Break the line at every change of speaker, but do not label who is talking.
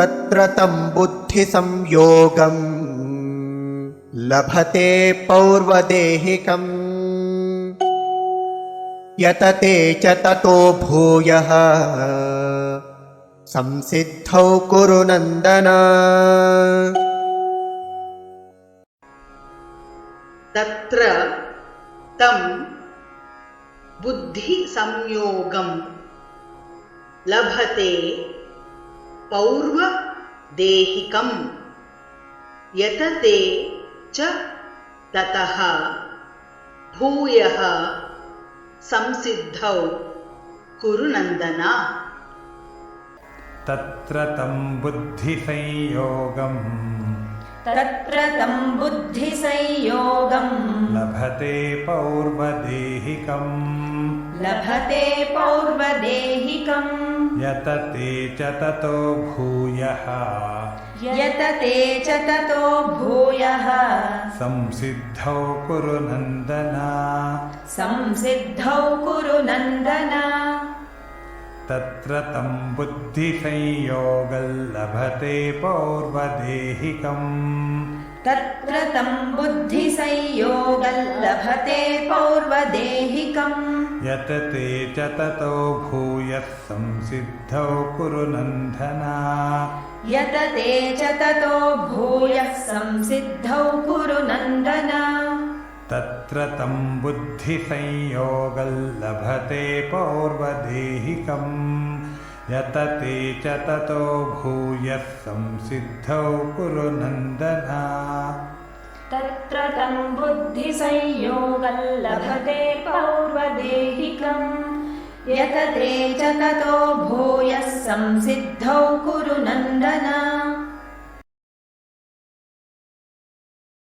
तत्र तं बुद्धिसंयोगम्। लभते पौर्वदेहिकम्। यतते च ततो भूयः। संसिद्धौ कुरु नन्दन।
तत्र तं बुद्धिसंयोगं लभते पौर्वदेहिकं यतते च ततः भूयः संसिद्धौ कुरु नन्दन।
तत्र तं बुद्धिसंयोगम्।
तत्र तं बुद्धिसंयोगम्।
लभते पौर्वदेहिकम्
लभते पौर्वदेहिकम्।
यतते च ततो भूयः।
यतते च ततो भूयः।
संसिद्धौ कुरु नन्दन।
संसिद्धौ कुरु नन्दन।
तत्र तं बुद्धिसंयोगल्लभते पौर्वदेहिकम्।
तत्र तं बुद्धिसंयोगल्लभते पौर्वदेहिकम्।
यतते च ततो भूयः संसिद्धौ कुरु नन्दन
यतते च ततो भूयः संसिद्धौ कुरु नन्दन।
तत्र तं बुद्धिसंयोगल्लभते पौर्वदेहिकम्। यतते च ततो भूयः संसिद्धौ कुरु नन्दन
तत्र तं बुद्धिसंयोगल्लभते पौर्वदेहिकम्।
यतते च ततो भूयः संसिद्धौ कुरु नन्दन